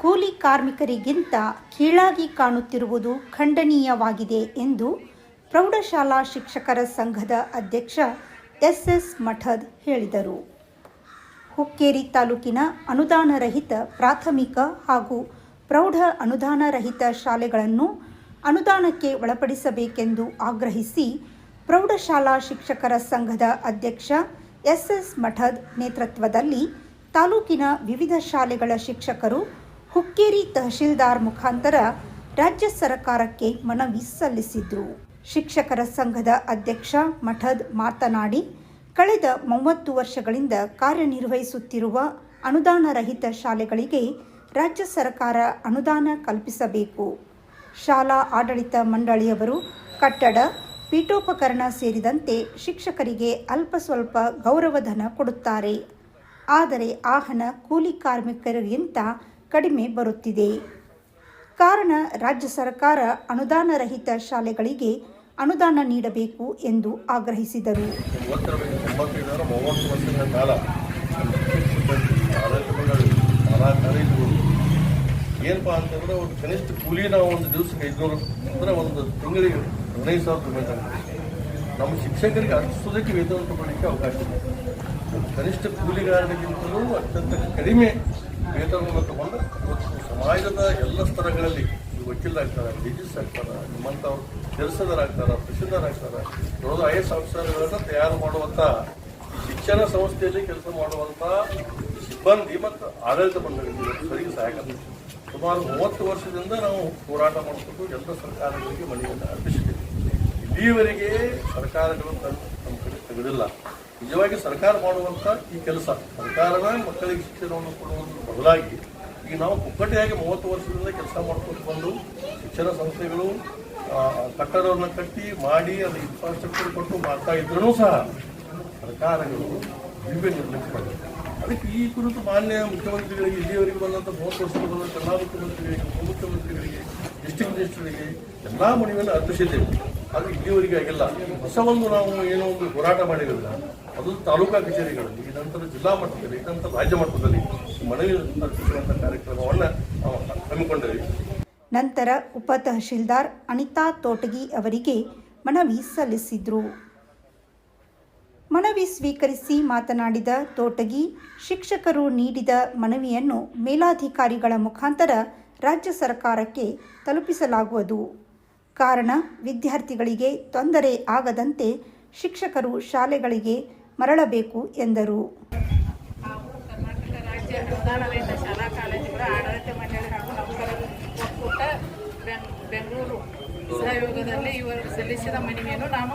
ಕೂಲಿ ಕಾರ್ಮಿಕರಿಗಿಂತ ಕೀಳಾಗಿ ಕಾಣುತ್ತಿರುವುದು ಖಂಡನೀಯವಾಗಿದೆ ಎಂದು ಪ್ರೌಢಶಾಲಾ ಶಿಕ್ಷಕರ ಸಂಘದ ಅಧ್ಯಕ್ಷ ಎಸ್ ಎಸ್ ಮಠದ್ ಹೇಳಿದರು. ಹುಕ್ಕೇರಿ ತಾಲೂಕಿನ ಅನುದಾನರಹಿತ ಪ್ರಾಥಮಿಕ ಹಾಗೂ ಪ್ರೌಢ ಅನುದಾನರಹಿತ ಶಾಲೆಗಳನ್ನು ಅನುದಾನಕ್ಕೆ ಒಳಪಡಿಸಬೇಕೆಂದು ಆಗ್ರಹಿಸಿ ಪ್ರೌಢಶಾಲಾ ಶಿಕ್ಷಕರ ಸಂಘದ ಅಧ್ಯಕ್ಷ ಎಸ್ ಎಸ್ ಮಠದ್ ನೇತೃತ್ವದಲ್ಲಿ ತಾಲೂಕಿನ ವಿವಿಧ ಶಾಲೆಗಳ ಶಿಕ್ಷಕರು ಹುಕ್ಕೇರಿ ತಹಶೀಲ್ದಾರ್ ಮುಖಾಂತರ ರಾಜ್ಯ ಸರ್ಕಾರಕ್ಕೆ ಮನವಿ ಸಲ್ಲಿಸಿದ್ರು. ಶಿಕ್ಷಕರ ಸಂಘದ ಅಧ್ಯಕ್ಷ ಮಠದ್ ಮಾತನಾಡಿ, ಕಳೆದ ಮೂವತ್ತು ವರ್ಷಗಳಿಂದ ಕಾರ್ಯನಿರ್ವಹಿಸುತ್ತಿರುವ ಅನುದಾನರಹಿತ ಶಾಲೆಗಳಿಗೆ ರಾಜ್ಯ ಸರ್ಕಾರ ಅನುದಾನ ಕಲ್ಪಿಸಬೇಕು. ಶಾಲಾ ಆಡಳಿತ ಮಂಡಳಿಯವರು ಕಟ್ಟಡ, ಪೀಠೋಪಕರಣ ಸೇರಿದಂತೆ ಶಿಕ್ಷಕರಿಗೆ ಅಲ್ಪ ಸ್ವಲ್ಪ ಗೌರವಧನ ಕೊಡುತ್ತಾರೆ. ಆದರೆ ಆ ಹಣ ಕೂಲಿ ಕಾರ್ಮಿಕರಿಗಿಂತ ಕಡಿಮೆ ಬರುತ್ತಿದೆ ಕಾರಣ, ರಾಜ್ಯ ಸರ್ಕಾರ ಅನುದಾನರಹಿತ ಶಾಲೆಗಳಿಗೆ ಅನುದಾನ ನೀಡಬೇಕು ಎಂದು ಆಗ್ರಹಿಸಿದರು ಏನಪ್ಪಾ ಅಂತಂದ್ರೆ ಒಂದು ಕನಿಷ್ಠ ಕೂಲಿ ನಾವು ಒಂದು ದಿವಸಕ್ಕೆ ಐದುನೂರು ಅಂದ್ರೆ ಒಂದು ತಿಂಗಳಿಗೆ ಹದಿನೈದು ಸಾವಿರ ರೂಪಾಯಿ. ನಮ್ಮ ಶಿಕ್ಷಕರಿಗೆ ಅನಿಸೋದಕ್ಕೆ ವೇತನ ತಗೊಳ್ಳಿಕ್ಕೆ ಅವಕಾಶ ಇದೆ ಕನಿಷ್ಠ ಕೂಲಿಗಾರರಿಗಿಂತಲೂ ಅತ್ಯಂತ ಕಡಿಮೆ ವೇತನವನ್ನು ತಗೊಂಡು ಸಮಾಜದ ಎಲ್ಲ ಸ್ತರಗಳಲ್ಲಿ ವಕೀಲರಾಗ್ತಾರೆ ಡಿಜಿಸ್ ಆಗ್ತಾರೆ ನಿಮ್ಮಂಥವ್ರು ಕೆಲಸದರಾಗ್ತಾರೆ ತಹಶೀಲ್ದಾರಾಗ್ತಾರೆ ದೊಡ್ಡ ಐ ಎಸ್ ಆಫೀಸರ್ಗಳನ್ನು ತಯಾರು ಮಾಡುವಂಥ ಶಿಕ್ಷಣ ಸಂಸ್ಥೆಯಲ್ಲಿ ಕೆಲಸ ಮಾಡುವಂಥ ಸಿಬ್ಬಂದಿ ಮತ್ತು ಆಡಳಿತ ಮಂಡಳಿಗಳು ಸರಿಗೆ ಸಹಾಯಕ ಸುಮಾರು ಮೂವತ್ತು ವರ್ಷದಿಂದ ನಾವು ಹೋರಾಟ ಮಾಡಿಕೊಂಡು ಎಲ್ಲ ಸರ್ಕಾರಗಳಿಗೆ ಮನೆಯನ್ನು ಅರ್ಪಿಸಿದ್ದೇವೆ. ಇಲ್ಲಿಯವರೆಗೆ ಸರ್ಕಾರಗಳು ನಮ್ಮ ಕಡೆ ತೆಗೆದಿಲ್ಲ. ನಿಜವಾಗಿ ಸರ್ಕಾರ ಮಾಡುವಂಥ ಈ ಕೆಲಸ ಸರ್ಕಾರನ ಮಕ್ಕಳಿಗೆ ಶಿಕ್ಷಣವನ್ನು ಕೊಡುವುದರ ಬದಲಾಗಿ ಈಗ ನಾವು ಪುಕ್ಕಟೆಯಾಗಿ ಮೂವತ್ತು ವರ್ಷದಿಂದ ಕೆಲಸ ಮಾಡ್ಕೊಂಡು ಬಂದು ಶಿಕ್ಷಣ ಸಂಸ್ಥೆಗಳು ಕಟ್ಟಡವನ್ನ ಕಟ್ಟಿ ಮಾಡಿ ಅದು ಇನ್ಫ್ರಾಸ್ಟ್ರಕ್ಚರ್ ಕೊಟ್ಟು ಮಾಡ್ತಾ ಇದ್ರೂ ಸಹ ಸರ್ಕಾರಗಳು ದಿವ್ಯ ಮಾಡಿದೆ ಅದಕ್ಕೆ ಈ ಕುರಿತು ಮಾನ್ಯ ಮುಖ್ಯಮಂತ್ರಿಗಳಿಗೆ, ಇಲ್ಲಿಯವರೆಗೆ ಬಂದಂಥ ಮೂವತ್ತು ವರ್ಷಗಳು ಬಂದ ಎಲ್ಲ ಮುಖ್ಯಮಂತ್ರಿಗಳಿಗೆ ಉಪಮುಖ್ಯಮಂತ್ರಿಗಳಿಗೆ ಡಿಸ್ಟಿಕ್ ಮಿನಿಸ್ಟರ್ಗಳಿಗೆ ಎಲ್ಲ ಮನವಿಯನ್ನು ಅರ್ಪಿಸಿದ್ದೇವೆ. ಅದು ಇಲ್ಲಿಯವರೆಗೆ ಆಗಿಲ್ಲ. ಹೊಸ ಒಂದು ನಾವು ಏನೋ ಒಂದು ಹೋರಾಟ ಮಾಡಿರಲಿಲ್ಲ ಅದು ತಾಲೂಕಾ ಕಚೇರಿಗಳಲ್ಲಿ ನಂತರ ಜಿಲ್ಲಾ ಮಟ್ಟದಲ್ಲಿ ನಂತರ ರಾಜ್ಯ ಮಟ್ಟದಲ್ಲಿ ಮನವಿ ಅರ್ಪಿಸುವಂಥ ಕಾರ್ಯಕ್ರಮವನ್ನು ನಾವು ಹಮ್ಮಿಕೊಂಡಿದ್ದೀವಿ ನಂತರ ಉಪ ತಹಶೀಲ್ದಾರ್ ಅನಿತಾ ತೋಟಗಿ ಅವರಿಗೆ ಮನವಿ ಸಲ್ಲಿಸಿದ್ರು. ಮನವಿ ಸ್ವೀಕರಿಸಿ ಮಾತನಾಡಿದ ತೋಟಗಿ, ಶಿಕ್ಷಕರು ನೀಡಿದ ಮನವಿಯನ್ನು ಮೇಲಾಧಿಕಾರಿಗಳ ಮುಖಾಂತರ ರಾಜ್ಯ ಸರ್ಕಾರಕ್ಕೆ ತಲುಪಿಸಲಾಗುವುದು. ಕಾರಣ, ವಿದ್ಯಾರ್ಥಿಗಳಿಗೆ ತೊಂದರೆ ಆಗದಂತೆ ಶಿಕ್ಷಕರು ಶಾಲೆಗಳಿಗೆ ಮರಳಬೇಕು ಎಂದರು ಹಾಗೂ ಕರ್ನಾಟಕ ರಾಜ್ಯ ಅನುದಾನರಹಿತ ಶಾಲಾ ಕಾಲೇಜುಗಳ ಆಡಳಿತ ಮಂಡಳಿ ಹಾಗೂ ನೌಕರರ ಒಕ್ಕೂಟ ಬೆಂಗ್- ಬೆಂಗಳೂರು ಸಹಯೋಗದಲ್ಲಿ ಇವರು ಸಲ್ಲಿಸಿದ ಮನವಿಯನ್ನು ನಾನು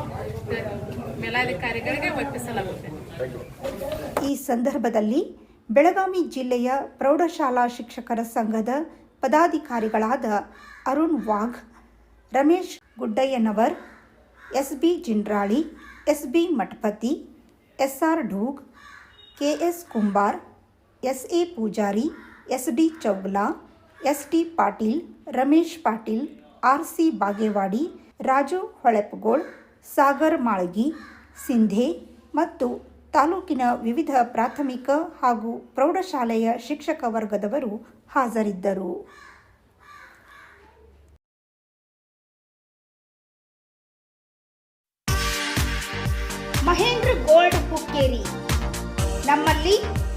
ಮೇಲಾಧಿಕಾರಿಗಳಿಗೆ ಒಪ್ಪಿಸಲಾಗುತ್ತೇನೆ ಈ ಸಂದರ್ಭದಲ್ಲಿ ಬೆಳಗಾವಿ ಜಿಲ್ಲೆಯ ಪ್ರೌಢಶಾಲಾ ಶಿಕ್ಷಕರ ಸಂಘದ ಪದಾಧಿಕಾರಿಗಳಾದ Arun Wagh, Ramesh Guddayyanavar S B Jindrali S B Mathapati S R Dhoog K S Kumbar S A Pujari S D Chougla S T Patil, Ramesh Patil R C Bagewadi, Raju Holepagol, Sagar Malgi, Shinde ಮತ್ತು ತಾಲೂಕಿನ ವಿವಿಧ ಪ್ರಾಥಮಿಕ ಹಾಗೂ ಪ್ರೌಢಶಾಲೆಯ ಶಿಕ್ಷಕ ವರ್ಗದವರು ಹಾಜರಿದ್ದರು. Mahendra gold Hukkeri ನಮ್ಮಲ್ಲಿ